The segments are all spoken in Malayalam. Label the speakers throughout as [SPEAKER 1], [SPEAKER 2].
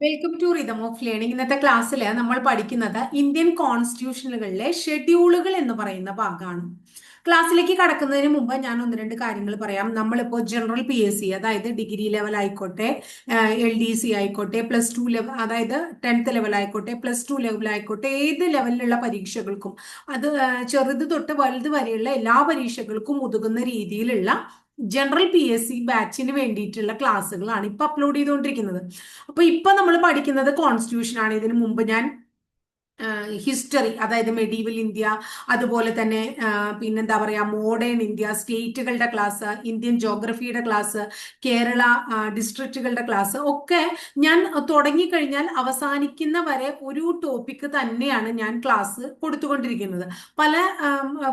[SPEAKER 1] Welcome to rhythm of learning ഇന്നത്തെ ക്ലാസ്സിൽ നമ്മൾ പഠിക്കുന്നത് ഇന്ത്യൻ കോൺസ്റ്റിറ്റ്യൂഷനുകളിലെ ഷെഡ്യൂളുകൾ എന്ന് പറയുന്ന ഭാഗമാണ് ക്ലാസ്സിലേക്ക് കടക്കുന്നതിന് മുമ്പ് ഞാൻ ഒന്ന് രണ്ട് കാര്യങ്ങൾ പറയാം. നമ്മളിപ്പോൾ ജനറൽ പി എസ് സി അതായത് ഡിഗ്രി ലെവൽ ആയിക്കോട്ടെ എൽ ഡി സി ആയിക്കോട്ടെ പ്ലസ് ടു ലെവൽ അതായത് ടെൻത്ത് ലെവൽ ആയിക്കോട്ടെ പ്ലസ് ടു ലെവൽ ആയിക്കോട്ടെ ഏത് ലെവലിലുള്ള പരീക്ഷകൾക്കും അത് ചെറുത് തൊട്ട് വലുത് വരെയുള്ള എല്ലാ പരീക്ഷകൾക്കും ഉതകുന്ന രീതിയിലുള്ള ജനറൽ പി എസ് സി ബാച്ചിന് വേണ്ടിയിട്ടുള്ള ക്ലാസ്സുകളാണ് ഇപ്പൊ അപ്ലോഡ് ചെയ്തുകൊണ്ടിരിക്കുന്നത് അപ്പൊ ഇപ്പൊ നമ്മൾ പഠിക്കുന്നത് കോൺസ്റ്റിറ്റ്യൂഷൻ ആണ്. ഇതിനു മുമ്പ് ഞാൻ ഹിസ്റ്ററി അതായത് മെഡീവൽ ഇന്ത്യ അതുപോലെ തന്നെ പിന്നെന്താ പറയുക മോഡേൺ ഇന്ത്യ സ്റ്റേറ്റുകളുടെ ക്ലാസ് ഇന്ത്യൻ ജോഗ്രഫിയുടെ ക്ലാസ് കേരള ഡിസ്ട്രിക്റ്റുകളുടെ ക്ലാസ് ഒക്കെ ഞാൻ തുടങ്ങിക്കഴിഞ്ഞാൽ അവസാനിക്കുന്ന വരെ ഒരു ടോപ്പിക്ക് തന്നെയാണ് ഞാൻ ക്ലാസ് കൊടുത്തുകൊണ്ടിരിക്കുന്നത്. പല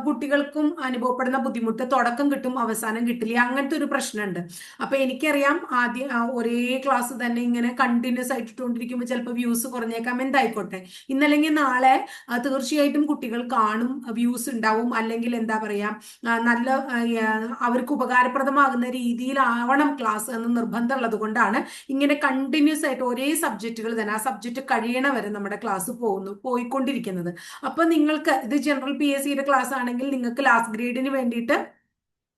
[SPEAKER 1] കുട്ടികൾക്കും അനുഭവപ്പെടുന്ന ബുദ്ധിമുട്ട് തുടക്കം കിട്ടും അവസാനം കിട്ടില്ല അങ്ങനത്തെ ഒരു പ്രശ്നമുണ്ട്. അപ്പൊ എനിക്കറിയാം ആദ്യം ഒരേ ക്ലാസ് തന്നെ ഇങ്ങനെ കണ്ടിന്യൂസ് ആയിട്ട് ഇട്ടുകൊണ്ടിരിക്കുമ്പോൾ ചിലപ്പോൾ വ്യൂസ് കുറഞ്ഞേക്കാം എന്തായിക്കോട്ടെ. ഇന്നല്ലെങ്കിൽ നാളെ തീർച്ചയായിട്ടും കുട്ടികൾ കാണും വ്യൂസ് ഉണ്ടാവും അല്ലെങ്കിൽ എന്താ പറയാ നല്ല അവർക്ക് ഉപകാരപ്രദമാകുന്ന രീതിയിലാവണം ക്ലാസ് എന്ന് നിർബന്ധമുള്ളത് കൊണ്ടാണ് ഇങ്ങനെ കണ്ടിന്യൂസ് ആയിട്ട് ഒരേ സബ്ജക്റ്റുകൾ തന്നെ ആ സബ്ജക്റ്റ് കഴിയണ വരെ നമ്മുടെ ക്ലാസ് പോകുന്നു പോയിക്കൊണ്ടിരിക്കുന്നത്. അപ്പൊ നിങ്ങൾക്ക് ഇത് ജനറൽ പി എസ് സിയുടെ ക്ലാസ് ആണെങ്കിൽ നിങ്ങൾക്ക് ലാസ്റ്റ് ഗ്രേഡിന് വേണ്ടിയിട്ട്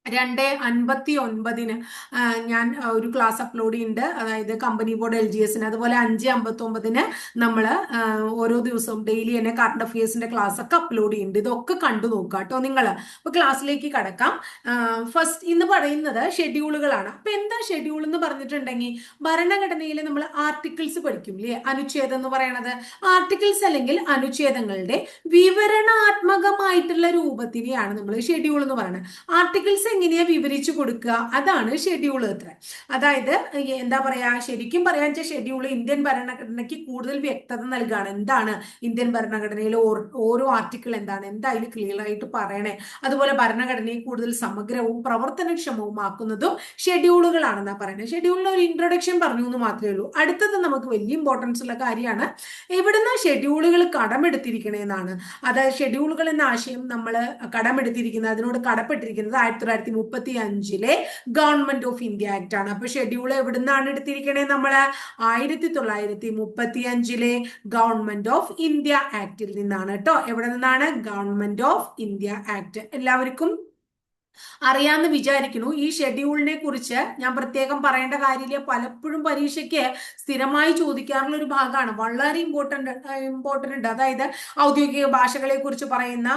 [SPEAKER 1] രണ്ട് അൻപത്തി ഒൻപതിന് ഞാൻ ഒരു ക്ലാസ് അപ്ലോഡ് ചെയ്യുന്നുണ്ട് അതായത് കമ്പനി ബോർഡ് എൽ ജി എസിന് അതുപോലെ അഞ്ച് അമ്പത്തി ഒമ്പതിന് നമ്മൾ ഓരോ ദിവസവും ഡെയിലി തന്നെ കറണ്ട് അഫയേഴ്സിന്റെ ക്ലാസ് ഒക്കെ അപ്ലോഡ് ചെയ്യുന്നുണ്ട് ഇതൊക്കെ കണ്ടു നോക്കുക കേട്ടോ നിങ്ങൾ അപ്പൊ ക്ലാസ്സിലേക്ക് കടക്കാം. ഫസ്റ്റ് ഇന്ന് പറയുന്നത് ഷെഡ്യൂളുകളാണ് അപ്പൊ എന്താ ഷെഡ്യൂൾ എന്ന് പറഞ്ഞിട്ടുണ്ടെങ്കിൽ ഭരണഘടനയിൽ നമ്മൾ ആർട്ടിക്കിൾസ് പഠിക്കും അല്ലേ അനുച്ഛേദം എന്ന് പറയണത്. ആർട്ടിക്കിൾസ് അല്ലെങ്കിൽ അനുച്ഛേദങ്ങളുടെ വിവരണാത്മകമായിട്ടുള്ള രൂപത്തിനെയാണ് നമ്മൾ ഷെഡ്യൂൾ എന്ന് പറയുന്നത് ആർട്ടിക്കിൾസ് എങ്ങനെയാ വിവരിച്ചു കൊടുക്കുക? അതാണ് ഷെഡ്യൂൾ എത്ര അതായത് എന്താ പറയാ ശരിക്കും പറയാൻ വെച്ചാൽ ഷെഡ്യൂൾ ഇന്ത്യൻ ഭരണഘടനയ്ക്ക് കൂടുതൽ വ്യക്തത നൽകുകയാണ് എന്താണ് ഇന്ത്യൻ ഭരണഘടനയിലെ ഓരോ ആർട്ടിക്കിൾ എന്താണ്? എന്തായാലും ക്ലിയർ ആയിട്ട് പറയണേ? അതുപോലെ ഭരണഘടനയെ കൂടുതൽ സമഗ്രവും പ്രവർത്തനക്ഷമവുമാക്കുന്നതും ഷെഡ്യൂളുകളാണെന്നാ പറയുന്നത്. ഷെഡ്യൂളിന് ഒരു ഇൻട്രൊഡക്ഷൻ പറഞ്ഞു എന്ന് മാത്രമേ ഉള്ളൂ. അടുത്തത് നമുക്ക് വലിയ ഇമ്പോർട്ടൻസ് ഉള്ള കാര്യമാണ് എവിടുന്ന ഷെഡ്യൂളുകൾ കടമെടുത്തിരിക്കണേന്നാണ്. അതായത് ഷെഡ്യൂളുകൾ എന്ന ആശയം നമ്മൾ കടമെടുത്തിരിക്കുന്നത് അതിനോട് കടപ്പെട്ടിരിക്കുന്നത് ആയിരത്തി തൊള്ളായിരത്തി മുപ്പത്തി അഞ്ചിലെ ഗവൺമെന്റ് ഓഫ് ഇന്ത്യ ആക്ട് ആണ്. അപ്പൊ ഷെഡ്യൂൾ എവിടുന്നാണ് എടുത്തിരിക്കണേ നമ്മൾ ആയിരത്തി തൊള്ളായിരത്തി മുപ്പത്തി അഞ്ചിലെ ഗവൺമെന്റ് ഓഫ് ഇന്ത്യ ആക്ടിൽ നിന്നാണ് കേട്ടോ. എവിടെ നിന്നാണ്? Government of India act. എല്ലാവർക്കും അറിയാമെന്ന് വിചാരിക്കുന്നു. ഈ ഷെഡ്യൂളിനെ കുറിച്ച് ഞാൻ പ്രത്യേകം പറയേണ്ട കാര്യമില്ല. പലപ്പോഴും പരീക്ഷയ്ക്ക് സ്ഥിരമായി ചോദിക്കാറുള്ള ഒരു ഭാഗമാണ്. വളരെ ഇമ്പോർട്ടന്റ് ഇമ്പോർട്ടന്റ് അതായത് ഔദ്യോഗിക ഭാഷകളെ കുറിച്ച് പറയുന്ന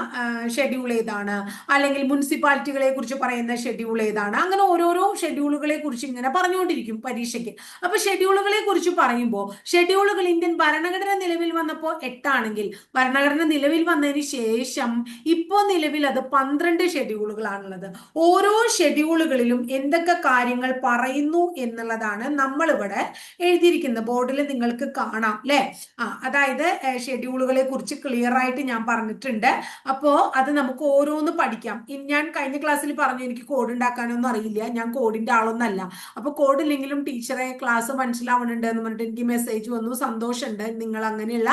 [SPEAKER 1] ഷെഡ്യൂൾ ഏതാണ്? അല്ലെങ്കിൽ മുനിസിപ്പാലിറ്റികളെ കുറിച്ച് പറയുന്ന ഷെഡ്യൂൾ ഏതാണ്? അങ്ങനെ ഓരോരോ ഷെഡ്യൂളുകളെ കുറിച്ച് ഇങ്ങനെ പറഞ്ഞുകൊണ്ടിരിക്കും പരീക്ഷയ്ക്ക്. അപ്പൊ ഷെഡ്യൂളുകളെ കുറിച്ച് പറയുമ്പോൾ ഷെഡ്യൂളുകൾ ഇന്ത്യൻ ഭരണഘടന നിലവിൽ വന്നപ്പോൾ എട്ടാണെങ്കിൽ ഭരണഘടന നിലവിൽ വന്നതിന് ശേഷം ഇപ്പോൾ നിലവിൽ അത് പന്ത്രണ്ട് ഷെഡ്യൂളുകളാണുള്ളത് ഓരോ ഷെഡ്യൂളുകളിലും എന്തൊക്കെ കാര്യങ്ങൾ പറയുന്നു എന്നുള്ളതാണ് നമ്മൾ ഇവിടെ എഴുതിയിരിക്കുന്നത്. ബോർഡിൽ നിങ്ങൾക്ക് കാണാം അല്ലെ? ആ അതായത് ഷെഡ്യൂളുകളെ കുറിച്ച് ക്ലിയർ ആയിട്ട് ഞാൻ പറഞ്ഞിട്ടുണ്ട്. അപ്പോ അത് നമുക്ക് ഓരോന്ന് പഠിക്കാം. ഞാൻ കഴിഞ്ഞ ക്ലാസ്സിൽ പറഞ്ഞു എനിക്ക് കോഡ് ഉണ്ടാക്കാനൊന്നും അറിയില്ല. ഞാൻ കോഡിന്റെ ആളൊന്നല്ല. അപ്പൊ കോഡ് ഇല്ലെങ്കിലും ടീച്ചറെ ക്ലാസ് മനസ്സിലാവണുണ്ട് എന്ന് പറഞ്ഞിട്ട് എനിക്ക് മെസ്സേജ് വന്നു. സന്തോഷമുണ്ട്. നിങ്ങൾ അങ്ങനെയുള്ള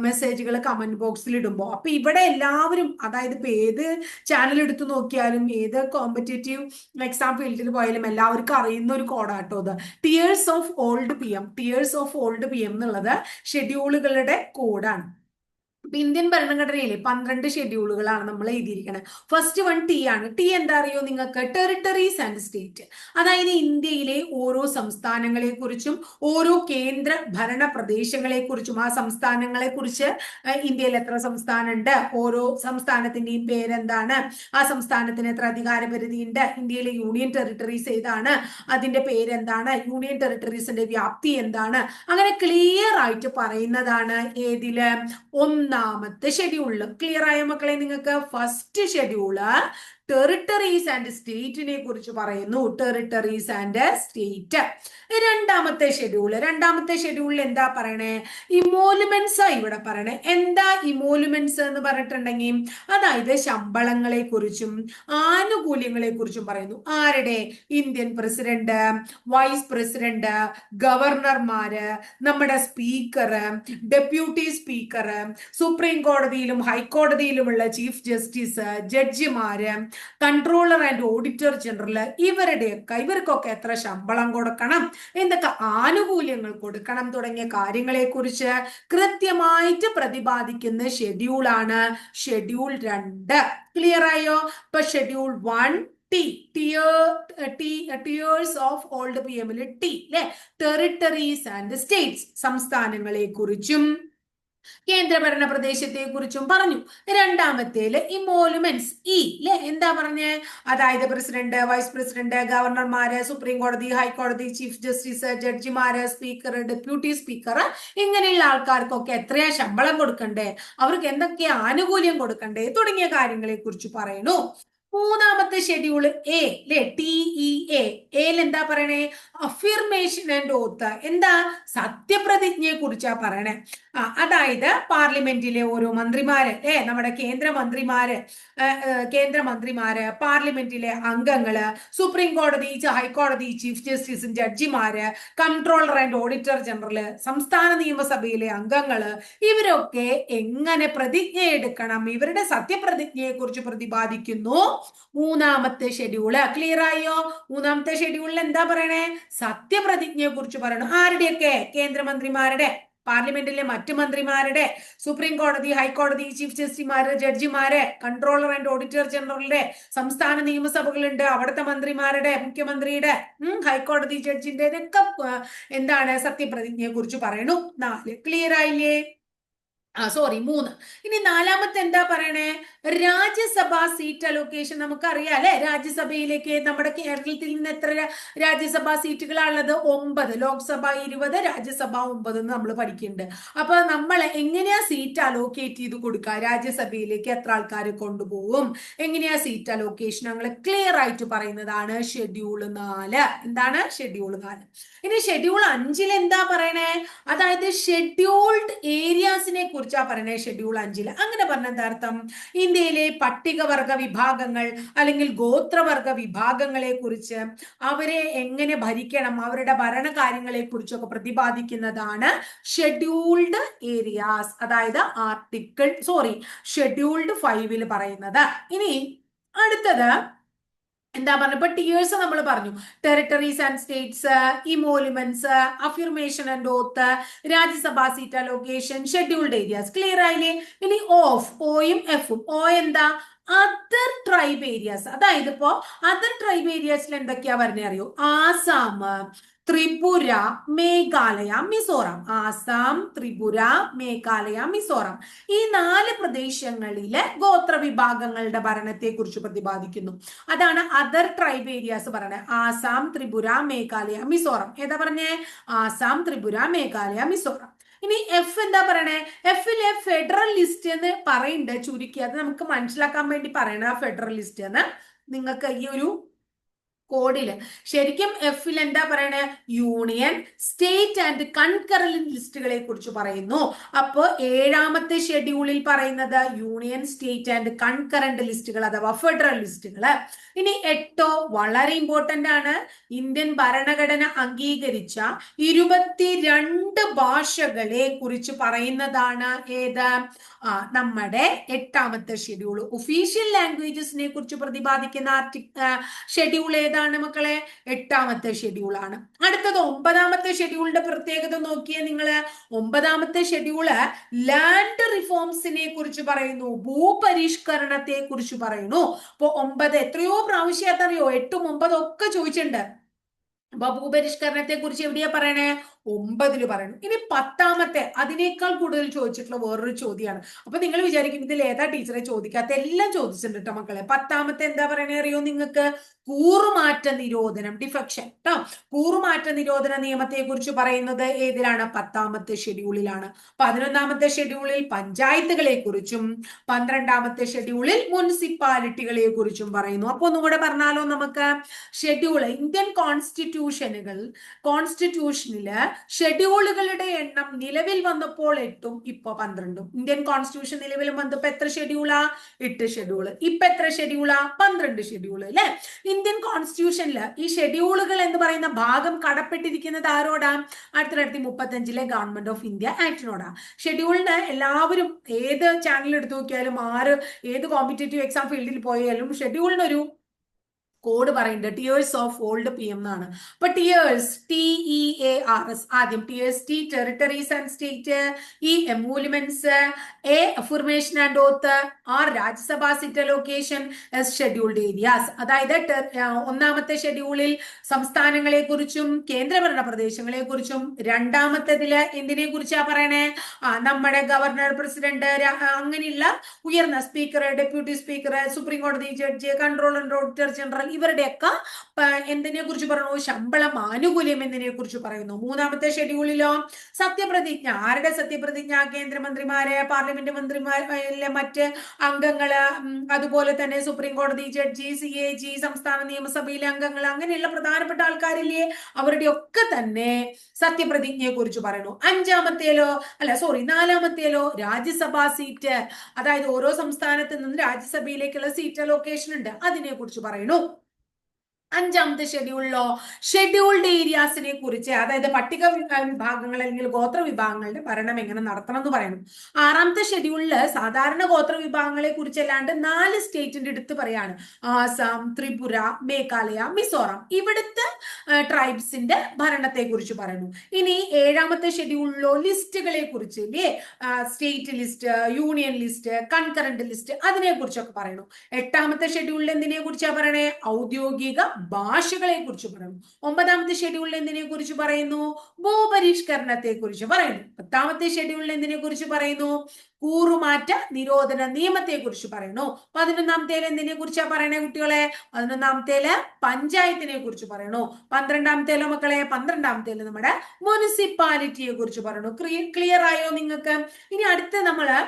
[SPEAKER 1] മെസ്സേജുകൾ കമന്റ് ബോക്സിൽ ഇടുമ്പോൾ അപ്പൊ ഇവിടെ എല്ലാവരും അതായത് ഇപ്പൊ ഏത് ചാനൽ എടുത്തു നോക്കിയാലും ഏത് കോമ്പറ്റേറ്റീവ് എക്സാം ഫീൽഡിൽ പോയാലും എല്ലാവർക്കും അറിയുന്ന ഒരു കോഡാട്ടോ അത് tears of old P M tears of old P M എന്നുള്ളത് ഷെഡ്യൂളുകളുടെ കോഡാണ് ഇന്ത്യൻ ഭരണഘടനയിലെ പന്ത്രണ്ട് ഷെഡ്യൂളുകളാണ് നമ്മൾ എഴുതിയിരിക്കുന്നത് ഫസ്റ്റ് വൺ ടി ആണ്. ടി എന്താ അറിയോ നിങ്ങൾക്ക്? ടെറിട്ടറീസ് ആൻഡ് സ്റ്റേറ്റ് അതായത് ഇന്ത്യയിലെ ഓരോ സംസ്ഥാനങ്ങളെ കുറിച്ചും ഓരോ കേന്ദ്ര ഭരണ പ്രദേശങ്ങളെ കുറിച്ചും ആ സംസ്ഥാനങ്ങളെ കുറിച്ച് ഇന്ത്യയിൽ എത്ര സംസ്ഥാനമുണ്ട്? ഓരോ സംസ്ഥാനത്തിന്റെയും പേരെന്താണ്? ആ സംസ്ഥാനത്തിന് എത്ര അധികാരപരിധി ഉണ്ട് ഇന്ത്യയിലെ യൂണിയൻ ടെറിട്ടറീസ് ഏതാണ്? അതിന്റെ പേരെന്താണ്? യൂണിയൻ ടെറിട്ടറീസിന്റെ വ്യാപ്തി എന്താണ്? അങ്ങനെ ക്ലിയർ ആയിട്ട് പറയുന്നതാണ് ഏതിൽ? ഒന്നാം ഒന്നാമത്തെ ഷെഡ്യൂളിൽ ക്ലിയർ ആയ മക്കളെ നിങ്ങൾക്ക്? ഫസ്റ്റ് ഷെഡ്യൂൾ ടെറിട്ടറീസ് ആൻഡ് സ്റ്റേറ്റിനെ കുറിച്ച് പറയുന്നു. ടെറിട്ടറീസ് ആൻഡ് സ്റ്റേറ്റ് രണ്ടാമത്തെ ഷെഡ്യൂൾ രണ്ടാമത്തെ ഷെഡ്യൂളിൽ എന്താ പറയണേ? ഇമോലുമെന്റ്സ് ഇവിടെ പറയണേ. എന്താ ഇമോലുമെന്റ്സ് എന്ന് പറഞ്ഞിട്ടുണ്ടെങ്കിൽ അതായത് ശമ്പളങ്ങളെ കുറിച്ചും ആനുകൂല്യങ്ങളെ കുറിച്ചും പറയുന്നു. ആരുടെ? ഇന്ത്യൻ പ്രസിഡന്റ് വൈസ് പ്രസിഡന്റ് ഗവർണർമാര് നമ്മുടെ സ്പീക്കർ ഡെപ്യൂട്ടി സ്പീക്കർ സുപ്രീം കോടതിയിലും ഹൈക്കോടതിയിലുമുള്ള ചീഫ് ജസ്റ്റിസ് ജഡ്ജിമാര് കൺട്രോളർ ആൻഡ് ഓഡിറ്റർ ജനറൽ ഇവരുടെയൊക്കെ ഇവർക്കൊക്കെ എത്ര ശമ്പളം കൊടുക്കണം? എന്തൊക്കെ ആനുകൂല്യങ്ങൾ കൊടുക്കണം തുടങ്ങിയ കാര്യങ്ങളെ കുറിച്ച് കൃത്യമായിട്ട് പ്രതിപാദിക്കുന്ന ഷെഡ്യൂളാണ് ഷെഡ്യൂൾ രണ്ട്. ക്ലിയർ ആയോ? ഇപ്പൊ schedule one T tier T tiers of old P എമ്മിൽ ടി അല്ലെ ടെറിട്ടറീസ് ആൻഡ് സ്റ്റേറ്റ്സ് സംസ്ഥാനങ്ങളെ കുറിച്ചും കേന്ദ്രഭരണ പ്രദേശത്തെ കുറിച്ചും പറഞ്ഞു. രണ്ടാമത്തേൽ ഇമോലുമെന്റ്സ് ഇ ല്ലേ? എന്താ പറഞ്ഞേ? അതായത് പ്രസിഡന്റ് വൈസ് പ്രസിഡന്റ് ഗവർണർമാര് സുപ്രീം കോടതി ഹൈക്കോടതി ചീഫ് ജസ്റ്റിസ് ജഡ്ജിമാര് സ്പീക്കർ ഡെപ്യൂട്ടി സ്പീക്കർ ഇങ്ങനെയുള്ള ആൾക്കാർക്കൊക്കെ എത്രയാ ശമ്പളം കൊടുക്കണ്ടേ? അവർക്ക് എന്തൊക്കെ ആനുകൂല്യം കൊടുക്കണ്ടേ? തുടങ്ങിയ കാര്യങ്ങളെ കുറിച്ച് പറയുന്നു മൂന്നാമത്തെ ഷെഡ്യൂൾ എ അല്ലെ ടി ഇ എ എയിൽ എന്താ പറയണേ? അഫിർമേഷൻ ആൻഡ് ഓത്ത് എന്താ? സത്യപ്രതിജ്ഞയെ കുറിച്ചാ പറയണേ. ആ അതായത് പാർലമെന്റിലെ ഓരോ മന്ത്രിമാര് ഏ നമ്മുടെ കേന്ദ്രമന്ത്രിമാര് കേന്ദ്രമന്ത്രിമാര് പാർലമെന്റിലെ അംഗങ്ങൾ സുപ്രീം കോടതി ഹൈക്കോടതി ചീഫ് ജസ്റ്റിസും ജഡ്ജിമാര് കൺട്രോളർ ആൻഡ് ഓഡിറ്റർ ജനറൽ സംസ്ഥാന നിയമസഭയിലെ അംഗങ്ങൾ ഇവരൊക്കെ എങ്ങനെ പ്രതിജ്ഞ എടുക്കണം ഇവരുടെ സത്യപ്രതിജ്ഞയെ കുറിച്ച് പ്രതിപാദിക്കുന്നു. മൂന്നാമത്തെ ഷെഡ്യൂൾ ക്ലിയർ ആയോ? മൂന്നാമത്തെ ഷെഡ്യൂളിൽ എന്താ പറയണേ? സത്യപ്രതിജ്ഞയെ കുറിച്ച് പറയണം. ആരുടെയൊക്കെ? കേന്ദ്രമന്ത്രിമാരുടെ പാർലമെന്റിലെ മറ്റു മന്ത്രിമാരുടെ സുപ്രീം കോടതി ഹൈക്കോടതി ചീഫ് ജസ്റ്റിസുമാര് ജഡ്ജിമാര് കൺട്രോളർ ആൻഡ് ഓഡിറ്റർ ജനറലിന്റെ സംസ്ഥാന നിയമസഭകളുണ്ട് അവിടുത്തെ മന്ത്രിമാരുടെ മുഖ്യമന്ത്രിയുടെ ഹൈക്കോടതി ജഡ്ജിന്റെ ഇതൊക്കെ എന്താണ് സത്യപ്രതിജ്ഞയെ കുറിച്ച് പറയണു. നാല്. ക്ലിയർ ആയില്ലേ? ആ സോറി മൂന്ന്. ഇനി നാലാമത്തെ എന്താ പറയണേ? രാജ്യസഭാ സീറ്റ് അലോക്കേഷൻ നമുക്കറിയാം അല്ലെ? രാജ്യസഭയിലേക്ക് നമ്മുടെ കേരളത്തിൽ നിന്ന് എത്ര രാജ്യസഭാ സീറ്റുകളാണുള്ളത് ഒമ്പത്. ലോക്സഭ ഇരുപത് രാജ്യസഭ ഒമ്പത് എന്ന് നമ്മൾ പഠിക്കുന്നുണ്ട്. അപ്പൊ നമ്മൾ എങ്ങനെയാ സീറ്റ് അലോക്കേറ്റ് ചെയ്ത് കൊടുക്കുക രാജ്യസഭയിലേക്ക് എത്ര ആൾക്കാർ കൊണ്ടുപോകും? എങ്ങനെയാ സീറ്റ് അലോക്കേഷൻ ഞങ്ങൾ ക്ലിയർ ആയിട്ട് പറയുന്നതാണ് ഷെഡ്യൂൾ നാല്. എന്താണ്? ഷെഡ്യൂൾ നാല്. ഇനി ഷെഡ്യൂൾ അഞ്ചിൽ എന്താ പറയണേ? അതായത് ഷെഡ്യൂൾഡ് ഏരിയാസിനെ കുറിച്ചാ പറയണേ ഷെഡ്യൂൾ അഞ്ചിൽ. അങ്ങനെ പറഞ്ഞ എന്താ അർത്ഥം? ഇന്ത്യയിലെ പട്ടികവർഗ വിഭാഗങ്ങൾ അല്ലെങ്കിൽ ഗോത്രവർഗ വിഭാഗങ്ങളെ കുറിച്ച് അവരെ എങ്ങനെ ഭരിക്കണം അവരുടെ ഭരണകാര്യങ്ങളെ കുറിച്ചൊക്കെ പ്രതിപാദിക്കുന്നതാണ് ഷെഡ്യൂൾഡ് ഏരിയാസ് അതായത് ആർട്ടിക്കിൾ സോറി ഷെഡ്യൂൾഡ് ഫൈവിൽ പറയുന്നത്. ഇനി അടുത്തത് എന്താ പറഞ്ഞ? ഇപ്പൊ ടിയേഴ്സ് നമ്മൾ പറഞ്ഞു. Territories and states emoluments affirmation and oath Rajya Sabha seat allocation scheduled areas clear ആയില്ലേ? ഇനി ഓഫ് ഓയും എഫും ഓ എന്താ? അതർ ട്രൈബ് ഏരിയാസ് അതായത് ഇപ്പോ അതർ ട്രൈബ് ഏരിയാസിൽ എന്തൊക്കെയാ പറഞ്ഞേ അറിയോ? ആസാം ത്രിപുര മേഘാലയ മിസോറാം. ആസാം ത്രിപുര മേഘാലയ മിസോറാം. ഈ നാല് പ്രദേശങ്ങളിലെ ഗോത്ര വിഭാഗങ്ങളുടെ ഭരണത്തെ കുറിച്ച് പ്രതിപാദിക്കുന്നു. അതാണ് അതർ ട്രൈബ് ഏരിയാസ് പറയുന്നത്. ആസാം ത്രിപുര മേഘാലയ മിസോറാം. ഏതാ പറഞ്ഞേ? ആസാം ത്രിപുര മേഘാലയ മിസോറാം. ഇനി എഫ് എന്താ പറയണേ? എഫിലെ ഫെഡറൽ ലിസ്റ്റ് എന്ന് പറയുന്നുണ്ട് ചുരുക്കി. അത് നമുക്ക് മനസ്സിലാക്കാൻ വേണ്ടി പറയണ ഫെഡറൽ ലിസ്റ്റ് എന്ന്. നിങ്ങൾക്ക് ഈ ഒരു കോഡിൽ. ശരിക്കും എഫിൽ എന്താ പറയണേ? യൂണിയൻ സ്റ്റേറ്റ് ആൻഡ് കൺകറന്റ് ലിസ്റ്റുകളെ കുറിച്ച് പറയുന്നു. അപ്പോൾ ഏഴാമത്തെ ഷെഡ്യൂളിൽ പറയുന്നത് യൂണിയൻ സ്റ്റേറ്റ് ആൻഡ് കൺകറന്റ് ലിസ്റ്റുകൾ അഥവാ ഫെഡറൽ ലിസ്റ്റുകൾ. ഇനി എട്ടോ വളരെ ഇമ്പോർട്ടന്റ് ആണ്. ഇന്ത്യൻ ഭരണഘടന അംഗീകരിച്ച ഇരുപത്തിരണ്ട് ഭാഷകളെ കുറിച്ച് പറയുന്നതാണ് ഏത്? നമ്മുടെ എട്ടാമത്തെ ഷെഡ്യൂൾ ഒഫീഷ്യൽ ലാംഗ്വേജസിനെ കുറിച്ച് പ്രതിപാദിക്കുന്ന ഷെഡ്യൂൾ ഏതാണ് മക്കളെ? എട്ടാമത്തെ ഷെഡ്യൂൾ ആണ്. അടുത്തത് ഒമ്പതാമത്തെ ഷെഡ്യൂളിന്റെ പ്രത്യേകത നോക്കിയേ നിങ്ങൾ ഒമ്പതാമത്തെ ഷെഡ്യൂൾ ലാൻഡ് റിഫോംസിനെ കുറിച്ച് പറയുന്നു ഭൂപരിഷ്കരണത്തെ കുറിച്ച് പറയുന്നു. അപ്പൊ ഒമ്പത് എത്രയോ പ്രാവശ്യം അറിയോ എട്ടും ഒമ്പതും ഒക്കെ ചോദിച്ചിട്ടുണ്ട്. അപ്പൊ ഭൂപരിഷ്കരണത്തെ കുറിച്ച് എവിടെയാ പറയണേ? ഒമ്പതിൽ പറയുന്നു. ഇനി പത്താമത്തെ അതിനേക്കാൾ കൂടുതൽ ചോദിച്ചിട്ടുള്ള വേറൊരു ചോദ്യമാണ് അപ്പൊ നിങ്ങൾ വിചാരിക്കും ഇതിൽ ഏതാ ടീച്ചറെ ചോദിക്കാത്ത? എല്ലാം ചോദിച്ചിട്ടുണ്ട് മക്കളെ. പത്താമത്തെ എന്താ പറയണേ അറിയോ നിങ്ങൾക്ക്? കൂറുമാറ്റ നിരോധനം ഡിഫക്ഷൻ കേട്ടോ കൂറുമാറ്റ നിരോധന നിയമത്തെ കുറിച്ച് പറയുന്നത് ഏതിലാണ്? പത്താമത്തെ ഷെഡ്യൂളിലാണ് പതിനൊന്നാമത്തെ ഷെഡ്യൂളിൽ പഞ്ചായത്തുകളെ കുറിച്ചും പന്ത്രണ്ടാമത്തെ ഷെഡ്യൂളിൽ മുനിസിപ്പാലിറ്റികളെ കുറിച്ചും പറയുന്നു. അപ്പൊ ഒന്നും കൂടെ പറഞ്ഞാലോ നമുക്ക്? ഷെഡ്യൂൾ ഇന്ത്യൻ കോൺസ്റ്റിറ്റ്യൂഷനുകൾ കോൺസ്റ്റിറ്റ്യൂഷനിൽ ഷെഡ്യൂളുകളുടെ എണ്ണം നിലവിൽ വന്നപ്പോൾ എട്ടും ഇപ്പൊ പന്ത്രണ്ടും. ഇന്ത്യൻ കോൺസ്റ്റിറ്റ്യൂഷൻ നിലവിൽ വന്നപ്പോ എത്ര ഷെഡ്യൂളാ എട്ട് ഷെഡ്യൂൾ ഇപ്പൊ എത്ര ഷെഡ്യൂളാ പന്ത്രണ്ട് ഷെഡ്യൂൾ അല്ലെ? ഇന്ത്യൻ കോൺസ്റ്റിറ്റ്യൂഷനിൽ ഈ ഷെഡ്യൂളുകൾ എന്ന് പറയുന്ന ഭാഗം കടപ്പെട്ടിരിക്കുന്നത് ആരോടാ? ആയിരത്തി തൊള്ളായിരത്തി മുപ്പത്തി അഞ്ചിലെ ഗവൺമെന്റ് ഓഫ് ഇന്ത്യ ആക്ടിനോടാ ഷെഡ്യൂളിന് എല്ലാവരും ഏത് ചാനൽ എടുത്തു നോക്കിയാലും ആര് ഏത് കോമ്പറ്റേറ്റീവ് എക്സാം ഫീൽഡിൽ പോയാലും ഷെഡ്യൂളിനൊരു കോഡ് പറയുന്നത് tears of old P M എന്നാണ് അപ്പൊ tears T E A R S ആദ്യം tears T territories and state E emoluments A affirmation and oath R Rajya Sabha seat location S scheduled areas അതായത് ഒന്നാമത്തെ ഷെഡ്യൂളിൽ സംസ്ഥാനങ്ങളെ കുറിച്ചും കേന്ദ്രഭരണ പ്രദേശങ്ങളെ കുറിച്ചും രണ്ടാമത്തേതിൽ എന്തിനെ കുറിച്ചാ പറയണേ? ആ നമ്മുടെ ഗവർണർ പ്രസിഡന്റ് അങ്ങനെയുള്ള ഉയർന്ന സ്പീക്കർ ഡെപ്യൂട്ടി സ്പീക്കർ സുപ്രീം കോടതി ജഡ്ജ് കൺട്രോളർ ഓഡിറ്റർ ജനറൽ ഇവരുടെയൊക്കെ എന്തിനെ കുറിച്ച് പറയുന്നു? ശമ്പളം ആനുകൂല്യം എന്നതിനെ കുറിച്ച് പറയുന്നു? മൂന്നാമത്തെ ഷെഡ്യൂളിലോ? സത്യപ്രതിജ്ഞ. ആരുടെ സത്യപ്രതിജ്ഞ? കേന്ദ്രമന്ത്രിമാര് പാർലമെന്റ് മന്ത്രിമാരിലെ മറ്റ് അംഗങ്ങൾ അതുപോലെ തന്നെ സുപ്രീം കോടതി ജഡ്ജി സി എ ജി സംസ്ഥാന നിയമസഭയിലെ അംഗങ്ങൾ അങ്ങനെയുള്ള പ്രധാനപ്പെട്ട ആൾക്കാരില്ലേ? അവരുടെ ഒക്കെ തന്നെ സത്യപ്രതിജ്ഞയെ കുറിച്ച് പറയുന്നു. അഞ്ചാമത്തേലോ അല്ല സോറി നാലാമത്തേലോ രാജ്യസഭാ സീറ്റ് അതായത് ഓരോ സംസ്ഥാനത്ത് നിന്ന് രാജ്യസഭയിലേക്കുള്ള സീറ്റ് ലൊക്കേഷൻ ഉണ്ട്. അതിനെ കുറിച്ച് പറയുന്നു. അഞ്ചാമത്തെ ഷെഡ്യൂളിലോ ഷെഡ്യൂൾഡ് ഏരിയാസിനെ കുറിച്ച് അതായത് പട്ടിക വിഭാഗങ്ങൾ അല്ലെങ്കിൽ ഗോത്ര വിഭാഗങ്ങളുടെ ഭരണം എങ്ങനെ നടത്തണം എന്ന് പറയുന്നു ആറാമത്തെ ഷെഡ്യൂളിൽ സാധാരണ ഗോത്ര വിഭാഗങ്ങളെ കുറിച്ചല്ലാണ്ട് നാല് സ്റ്റേറ്റിന്റെ അടുത്ത് പറയാണ്. ആസാം ത്രിപുര മേഘാലയ മിസോറാം. ഇവിടുത്തെ ട്രൈബ്സിന്റെ ഭരണത്തെ കുറിച്ച് പറയുന്നു ഇനി ഏഴാമത്തെ ഷെഡ്യൂളിലോ ലിസ്റ്റുകളെ കുറിച്ച് ഇല്ലേ? State list union list concurrent list അതിനെ കുറിച്ചൊക്കെ പറയുന്നു എട്ടാമത്തെ ഷെഡ്യൂളിൽ എന്തിനെ കുറിച്ചാണ് പറയണേ? ഔദ്യോഗിക ഭാഷകളെ കുറിച്ച് പറയുന്നു. ഒമ്പതാമത്തെ ഷെഡ്യൂളിൽ എന്തിനെ കുറിച്ച് പറയുന്നു? ഭൂപരിഷ്കരണത്തെ കുറിച്ച് പറയുന്നു. പത്താമത്തെ ഷെഡ്യൂളിൽ എന്തിനെ കുറിച്ച് പറയുന്നു? കൂറുമാറ്റ നിരോധന നിയമത്തെ കുറിച്ച് പറയുന്നു. പതിനൊന്നാമത്തേൽ എന്തിനെ കുറിച്ചാ പറയണേ കുട്ടികളെ? പതിനൊന്നാമത്തേൽ പഞ്ചായത്തിനെ കുറിച്ച് പറയണു പന്ത്രണ്ടാമത്തേലോ മക്കളെ? പന്ത്രണ്ടാമത്തേൽ നമ്മുടെ മുനിസിപ്പാലിറ്റിയെ കുറിച്ച് പറയണു ക്ലിയർ ആയോ നിങ്ങൾക്ക്? ഇനി അടുത്ത നമ്മൾ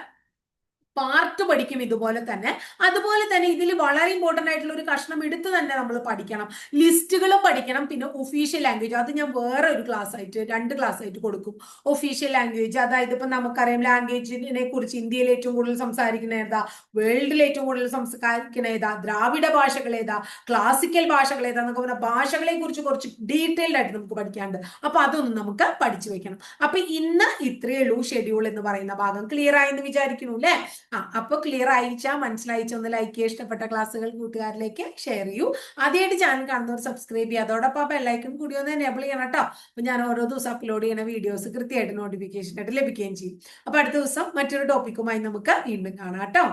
[SPEAKER 1] പഠിക്കും ഇതുപോലെ തന്നെ. അതുപോലെ തന്നെ ഇതിൽ വളരെ ഇമ്പോർട്ടന്റ് ആയിട്ടുള്ള ഒരു കഷ്ണം എടുത്ത് തന്നെ നമ്മൾ പഠിക്കണം. ലിസ്റ്റുകളും പഠിക്കണം. പിന്നെ ഒഫീഷ്യൽ ലാംഗ്വേജ് അത് ഞാൻ വേറെ ഒരു ക്ലാസ് ആയിട്ട് രണ്ട് ക്ലാസ് ആയിട്ട് കൊടുക്കും. ഒഫീഷ്യൽ ലാംഗ്വേജ് അതായത് ഇപ്പം നമുക്കറിയാം ലാംഗ്വേജിനെ കുറിച്ച് ഇന്ത്യയിൽ ഏറ്റവും കൂടുതൽ സംസാരിക്കുന്ന ഏതാ? വേൾഡിൽ ഏറ്റവും കൂടുതൽ സംസാരിക്കുന്ന ഏതാ? ദ്രാവിഡ ഭാഷകൾ ഏതാ? ക്ലാസിക്കൽ ഭാഷകൾ ഏതാ? എന്നൊക്കെ പറഞ്ഞ ഭാഷകളെ കുറിച്ച് കുറച്ച് ഡീറ്റെയിൽഡ് ആയിട്ട് നമുക്ക് പഠിക്കാനുണ്ട്. അപ്പൊ അതൊന്നും നമുക്ക് പഠിച്ചു വെക്കണം. അപ്പൊ ഇന്ന് ഇത്രയേ ഉള്ളൂ ഷെഡ്യൂൾ എന്ന് പറയുന്ന ഭാഗം. ക്ലിയർ ആയെന്ന് വിചാരിക്കുന്നു അല്ലേ? ആ അപ്പൊ ക്ലിയർ ആയിച്ചാ മനസ്സിലായിച്ച ഒന്ന് ലൈക്ക് ചെയ്യുക ഇഷ്ടപ്പെട്ട ക്ലാസ്സുകൾ കൂട്ടുകാരിലേക്ക് ഷെയർ ചെയ്യൂ. ആദ്യമായിട്ട് ചാനൽ കാണുന്നവർ സബ്സ്ക്രൈബ് ചെയ്യുക. അതോടൊപ്പം ബെല്ലൈക്കൺ കൂടി ഒന്ന് എനേബിൾ ചെയ്യണം കേട്ടോ അപ്പൊ ഞാൻ ഓരോ ദിവസം അപ്ലോഡ് ചെയ്യുന്ന വീഡിയോസ് കൃത്യമായിട്ട് നോട്ടിഫിക്കേഷൻ ആയിട്ട് ലഭിക്കുകയും ചെയ്യും. അപ്പൊ അടുത്ത ദിവസം മറ്റൊരു ടോപ്പിക്കുമായി നമുക്ക് വീണ്ടും കാണാം കേട്ടോ